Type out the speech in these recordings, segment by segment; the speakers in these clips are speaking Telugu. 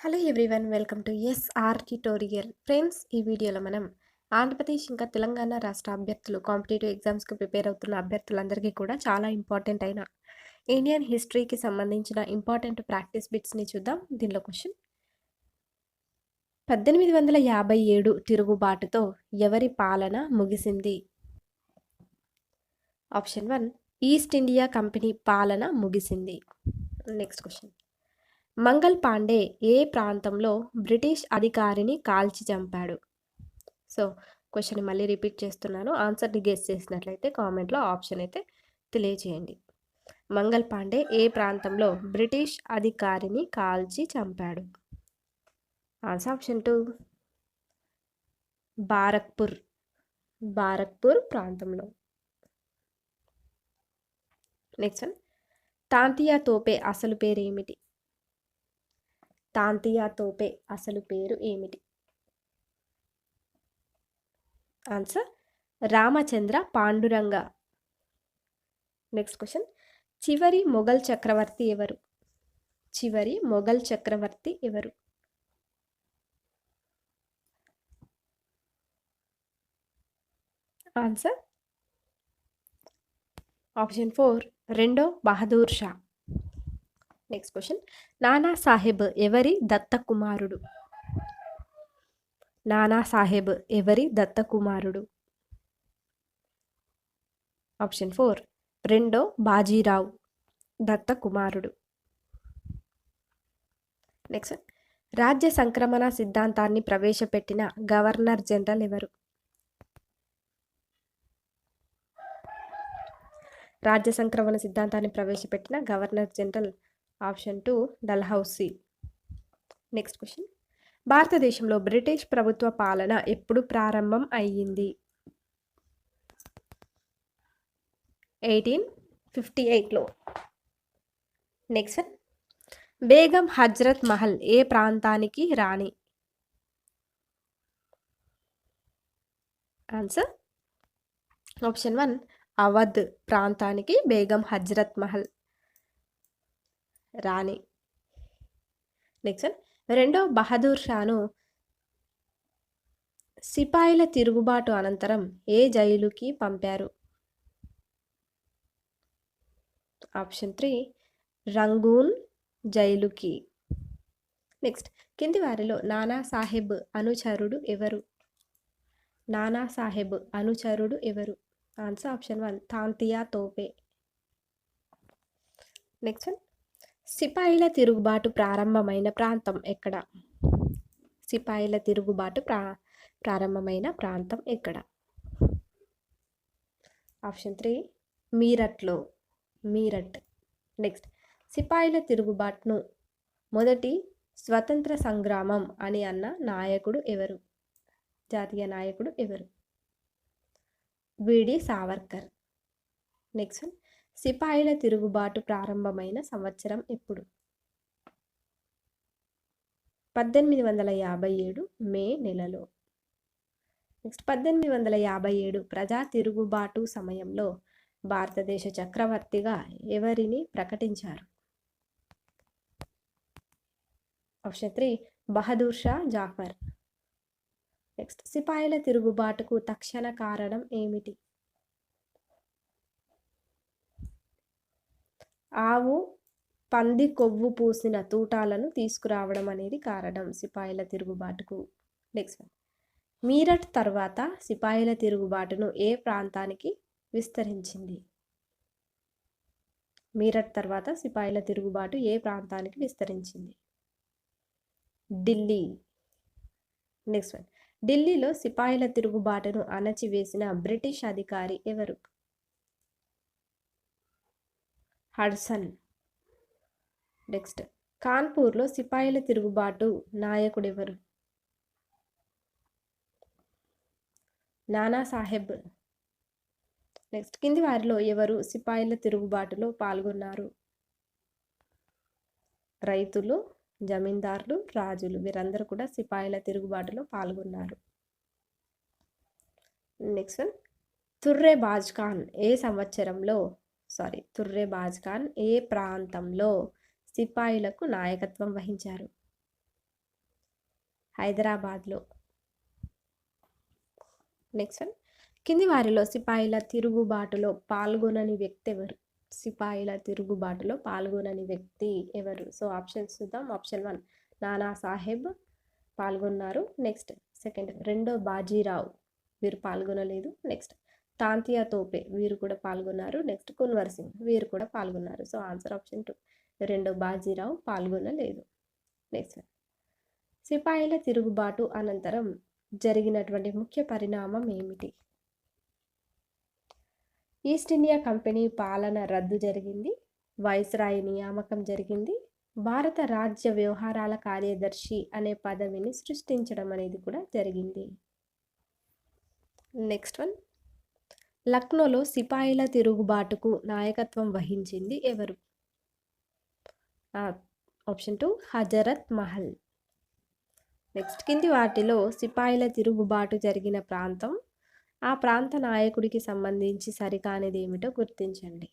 Hello everyone welcome to S R tutorial friends ఈ వీడియోలో మనం ఆంధ్రప్రదేశ్ ఇంకా తెలంగాణ రాష్ట్ర అభ్యర్థులు కాంపిటేటివ్ ఎగ్జామ్స్కి ప్రిపేర్ అవుతున్న అభ్యర్థులందరికీ కూడా చాలా ఇంపార్టెంట్ అయిన ఇండియన్ హిస్టరీకి సంబంధించిన ఇంపార్టెంట్ ప్రాక్టీస్ బిట్స్ని చూద్దాం. దీనిలో క్వశ్చన్ పద్దెనిమిది వందల యాభై ఏడు తిరుగుబాటుతో ఎవరి పాలన ముగిసింది? Option one East India company పాలన ముగిసింది. నెక్స్ట్ క్వశ్చన్ మంగల్ పాండే ఏ ప్రాంతంలో బ్రిటిష్ అధికారిని కాల్చి చంపాడు? సో క్వశ్చన్ మళ్ళీ రిపీట్ చేస్తున్నాను. ఆన్సర్ని గెస్ చేసినట్లయితే కామెంట్లో ఆప్షన్ అయితే తెలియజేయండి మంగల్ పాండే ఏ ప్రాంతంలో బ్రిటిష్ అధికారిని కాల్చి చంపాడు? Answer option two. Barrackpore. Barrackpore ప్రాంతంలో. Next one. తాంతియా తోపే అసలు పేరు ఏమిటి తాంతియా తోపే అసలు పేరు ఏమిటి? Answer Ramachandra Panduranga. Next question చివరి మొఘల్ చక్రవర్తి ఎవరు? చివరి మొఘల్ చక్రవర్తి ఎవరు? ఆన్సర్ ఆప్షన్ ఫోర్ రెండో బహదూర్ షా. నెక్స్ట్ క్వశ్చన్ నానా సాహెబ్ ఎవరి దత్త కుమారుడు నానా సాహెబ్ ఎవరి దత్త కుమారుడు ఆప్షన్ ఫోర్ రెండో బాజీరావు దత్త కుమారుడు నెక్స్ట్ రాజ్య సంక్రమణ సిద్ధాంతాన్ని ప్రవేశపెట్టిన గవర్నర్ జనరల్ ఎవరు? రాజ్య సంక్రమణ సిద్ధాంతాన్ని ప్రవేశపెట్టిన governor general option two Dalhousie next question భారతదేశంలో బ్రిటిష్ ప్రభుత్వ పాలన ఎప్పుడు ప్రారంభం అయ్యింది? ఎయిటీన్ ఫిఫ్టీ ఎయిట్లో. నెక్స్ట్ బేగం హజ్రత్ మహల్ ఏ ప్రాంతానికి రాణి? ఆన్సర్ ఆప్షన్ వన్ అవధ్ ప్రాంతానికి బేగం హజ్రత్ మహల్. రాణి. నెక్స్ట్ రెండో బహదూర్ షాను సిపాయిల తిరుగుబాటు అనంతరం ఏ జైలుకి పంపారు? ఆప్షన్ త్రీ రంగూన్ జైలుకి. నెక్స్ట్ కింది వారిలో నానా సాహెబ్ అనుచరుడు ఎవరు? నానా సాహెబ్ అనుచరుడు ఎవరు? Answer option one Tantia Tope. Next one సిపాయిల తిరుగుబాటు ప్రారంభమైన ప్రాంతం ఎక్కడ? సిపాయిల తిరుగుబాటు ప్రా ప్రారంభమైన ప్రాంతం ఎక్కడ? ఆప్షన్ త్రీ మీరట్లో. మీరట్. నెక్స్ట్. సిపాయిల తిరుగుబాటును మొదటి స్వతంత్ర సంగ్రామం అని అన్న నాయకుడు ఎవరు? జాతీయ నాయకుడు ఎవరు? విడి సావర్కర్. నెక్స్ట్ సిపాయిల తిరుగుబాటు ప్రారంభమైన సంవత్సరం ఎప్పుడు? పద్దెనిమిది వందల యాభై ఏడు మే నెలలో. నెక్స్ట్ పద్దెనిమిది వందల యాభై ఏడు ప్రజా తిరుగుబాటు సమయంలో భారతదేశ చక్రవర్తిగా ఎవరిని ప్రకటించారు? Option three Bahadur Shah Zafar. Next సిపాయిల తిరుగుబాటుకు తక్షణ కారణం ఏమిటి? ఆవు పంది కొవ్వు పూసిన తూటాలను తీసుకురావడం అనేది కారణం సిపాయిల తిరుగుబాటుకు. నెక్స్ట్ మీరట్ తర్వాత సిపాయిల తిరుగుబాటును ఏ ప్రాంతానికి విస్తరించింది? మీరట్ తర్వాత సిపాయిల తిరుగుబాటు ఏ ప్రాంతానికి విస్తరించింది? ఢిల్లీ. నెక్స్ట్ వన్ ఢిల్లీలో సిపాయిల తిరుగుబాటును అణచివేసిన బ్రిటిష్ అధికారి ఎవరు? హడ్సన్. నెక్స్ట్. కాన్పూర్లో సిపాయిల తిరుగుబాటు నాయకుడు ఎవరు నానా సాహెబ్ నెక్స్ట్. కింది వారిలో ఎవరు సిపాయిల తిరుగుబాటులో పాల్గొన్నారు? రైతులు జమీందారులు రాజులు వీరందరూ కూడా సిపాయిల తిరుగుబాటులో పాల్గొన్నారు. నెక్స్ట్. వన్ తుర్రే బాజ్ ఖాన్ ఏ సంవత్సరంలో సారీ తుర్రే బాజ్ఖాన్ ఏ ప్రాంతంలో సిపాయిలకు నాయకత్వం వహించారు? హైదరాబాద్లో. Next one. కింది వారిలో సిపాయిల తిరుగుబాటులో పాల్గొనని వ్యక్తి ఎవరు? సిపాయిల తిరుగుబాటులో పాల్గొనని వ్యక్తి ఎవరు? సో ఆప్షన్స్ చూద్దాం. ఆప్షన్ వన్ నానా సాహెబ్ పాల్గొన్నారు. నెక్స్ట్ సెకండ్ రెండో బాజీరావు. వీరు పాల్గొనలేదు. నెక్స్ట్ తాంతియా తోపే వీరు కూడా పాల్గొన్నారు. నెక్స్ట్ కున్వర్ సింగ్ వీరు కూడా పాల్గొన్నారు. So answer option two. రెండో బాజీరావు పాల్గొనలేదు. నెక్స్ట్ సిపాయిల తిరుగుబాటు అనంతరం జరిగినటువంటి ముఖ్య పరిణామం ఏమిటి? ఈస్ట్ ఇండియా కంపెనీ పాలన రద్దు జరిగింది. వైస్రాయి నియామకం జరిగింది. భారత రాజ్య వ్యవహారాల కార్యదర్శి అనే పదవిని సృష్టించడం అనేది కూడా జరిగింది. నెక్స్ట్ వన్ లక్నోలో సిపాయిల తిరుగుబాటుకు నాయకత్వం వహించింది ఎవరు? Option two Hazrat Mahal. Next కింది వాటిలో సిపాయిల తిరుగుబాటు జరిగిన ప్రాంతం ఆ ప్రాంత నాయకుడికి సంబంధించి సరికానిది ఏమిటో గుర్తించండి.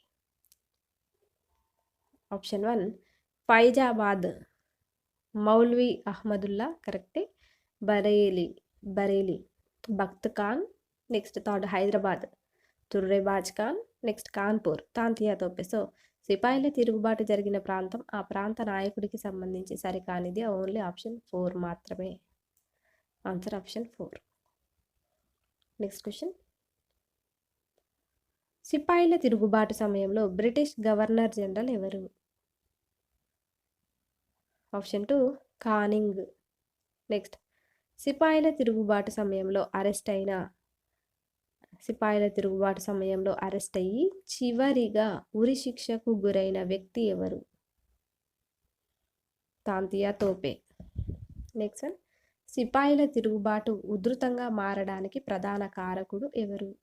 Option one Faizabad. Maulvi Ahmadullah కరెక్టే. Bareilly Bareilly. Bakht Khan. Next third Hyderabad. Turre Khan next Kanpur Tantia తోపెసో సిపాయిల తిరుగుబాటు జరిగిన ప్రాంతం ఆ ప్రాంత నాయకుడికి సంబంధించి సరికానిది. ఓన్లీ ఆప్షన్ ఫోర్ మాత్రమే. Answer option four. Next question. సిపాయిల తిరుగుబాటు సమయంలో బ్రిటిష్ గవర్నర్ జనరల్ ఎవరు? Option two Canning. నెక్స్ట్ సిపాయిల తిరుగుబాటు సమయంలో అరెస్ట్ అయిన సిపాయిల తిరుగుబాటు సమయంలో అరెస్ట్ అయ్యి చివరిగా ఉరి శిక్షకు గురైన వ్యక్తి ఎవరు? తాంతియా తోపే. నెక్స్ట్ వన్ సిపాయిల తిరుగుబాటు ఉధృతంగా మారడానికి ప్రధాన కారకుడు ఎవరు?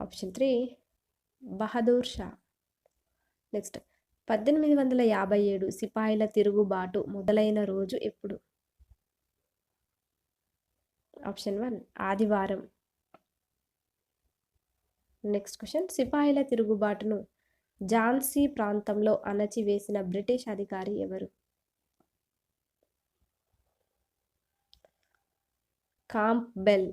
Option three Bahadur Shah. Next పద్దెనిమిది వందల యాభై ఏడు సిపాయిల తిరుగుబాటు మొదలైన రోజు ఎప్పుడు? ఆప్షన్ వన్ ఆదివారం. నెక్స్ట్ క్వశ్చన్ సిపాయిల తిరుగుబాటును ఝాన్సీ ప్రాంతంలో అణచివేసిన బ్రిటిష్ అధికారి ఎవరు? కాంప్ బెల్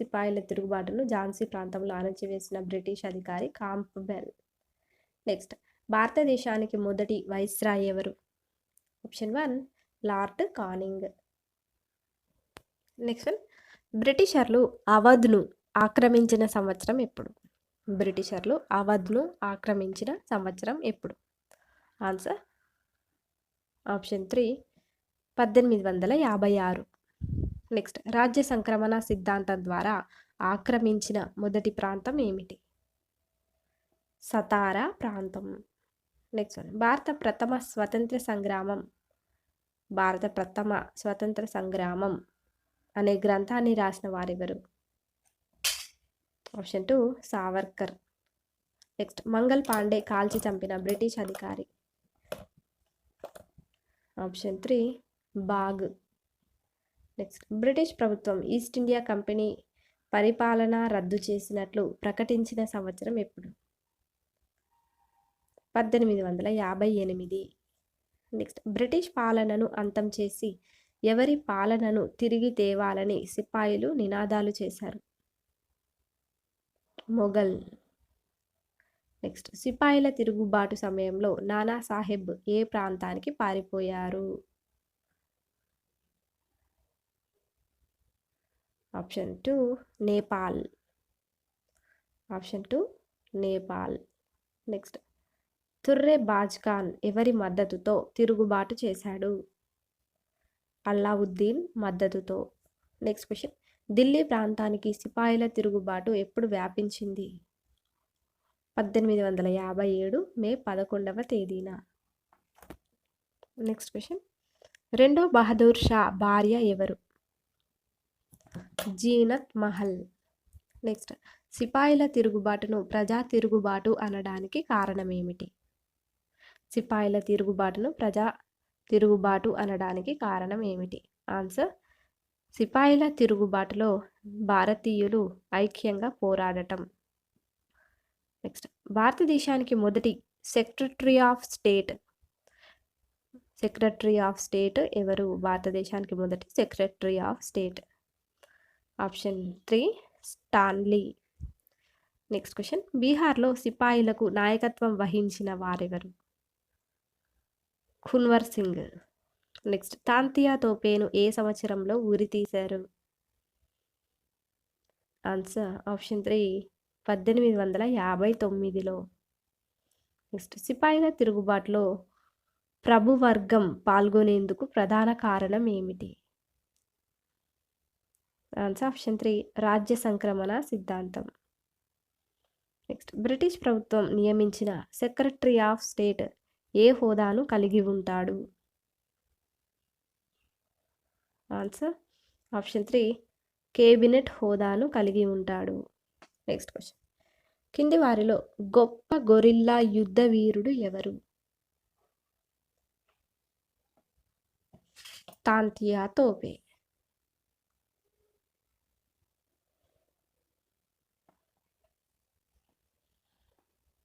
సిపాయిల తిరుగుబాటును ఝాన్సీ ప్రాంతంలో అణచివేసిన బ్రిటిష్ అధికారి కాంప్ బెల్ నెక్స్ట్ భారతదేశానికి మొదటి వైస్రాయ్ ఎవరు? Option one lord Canning. Next one బ్రిటిషర్లు అవధ్ను ఆక్రమించిన సంవత్సరం ఎప్పుడు? బ్రిటిషర్లు అవధ్ను ఆక్రమించిన సంవత్సరం ఎప్పుడు? ఆన్సర్? ఆప్షన్ త్రీ పద్దెనిమిది వందల యాభై ఆరు. నెక్స్ట్ రాజ్య సంక్రమణ సిద్ధాంతం ద్వారా ఆక్రమించిన మొదటి ప్రాంతం ఏమిటి? సతారా ప్రాంతం. నెక్స్ట్ వన్ భారత ప్రథమ స్వతంత్ర సంగ్రామం. భారత ప్రథమ స్వతంత్ర సంగ్రామం అనే గ్రంథాన్ని రాసిన వారెవరు? Option two Savarkar. Next Mangal Pandey కాల్చి చంపిన బ్రిటిష్ అధికారి. Option three Baugh. Next British ప్రభుత్వం ఈస్ట్ ఇండియా కంపెనీ పరిపాలన రద్దు చేసినట్లు ప్రకటించిన సంవత్సరం ఎప్పుడు? పద్దెనిమిది వందల యాభై ఎనిమిది. నెక్స్ట్ బ్రిటిష్ పాలనను అంతం చేసి ఎవరి పాలనను తిరిగి తేవాలని సిపాయిలు నినాదాలు చేశారు. మొఘల్. నెక్స్ట్. సిపాయిల తిరుగుబాటు సమయంలో నానా సాహెబ్ ఏ ప్రాంతానికి పారిపోయారు? Option two Nepal. Option two Nepal. Next. Turre Bazkhan ఎవరి మద్దతుతో తిరుగుబాటు చేశాడు? అల్లావుద్దీన్ మద్దతుతో. Next question. ఢిల్లీ ప్రాంతానికి సిపాయిల తిరుగుబాటు ఎప్పుడు వ్యాపించింది? పద్దెనిమిది వందల యాభై ఏడు మే పదకొండవ తేదీన. నెక్స్ట్ క్వశ్చన్ రెండో బహదూర్ షా భార్య ఎవరు? జీనత్ మహల్. నెక్స్ట్ సిపాయిల తిరుగుబాటును ప్రజా తిరుగుబాటు అనడానికి కారణం ఏమిటి సిపాయిల తిరుగుబాటును ప్రజా తిరుగుబాటు అనడానికి కారణం ఏమిటి ఆన్సర్ సిపాయిల తిరుగుబాటులో భారతీయులు ఐక్యంగా పోరాడటం. నెక్స్ట్. భారతదేశానికి మొదటి secretary of state. Secretary of state ఎవరు? భారతదేశానికి మొదటి secretary of state. Option three. Stanley. Next question. బీహార్లో సిపాయిలకు నాయకత్వం వహించిన వారెవరు? ఖున్వర్ సింగ్. నెక్స్ట్ తాంతియా తోపేను ఏ సంవత్సరంలో ఉరి తీశారు? ఆన్సర్ ఆప్షన్ త్రీ పద్దెనిమిది వందల యాభై తొమ్మిదిలో. నెక్స్ట్ సిపాయిల తిరుగుబాటులో ప్రభువర్గం పాల్గొనేందుకు ప్రధాన కారణం ఏమిటి? ఆన్సర్ ఆప్షన్ త్రీ రాజ్య సంక్రమణ సిద్ధాంతం. నెక్స్ట్ బ్రిటిష్ ప్రభుత్వం నియమించిన సెక్రటరీ ఆఫ్ స్టేట్ ఏ హోదాను కలిగి ఉంటాడు? ఆన్సర్ ఆప్షన్ త్రీ కేబినెట్ హోదాను కలిగి ఉంటాడు. Next question. కింది వారిలో గొప్ప గొరిల్లా యుద్ధ వీరుడు ఎవరు? తాంతియా తోపే.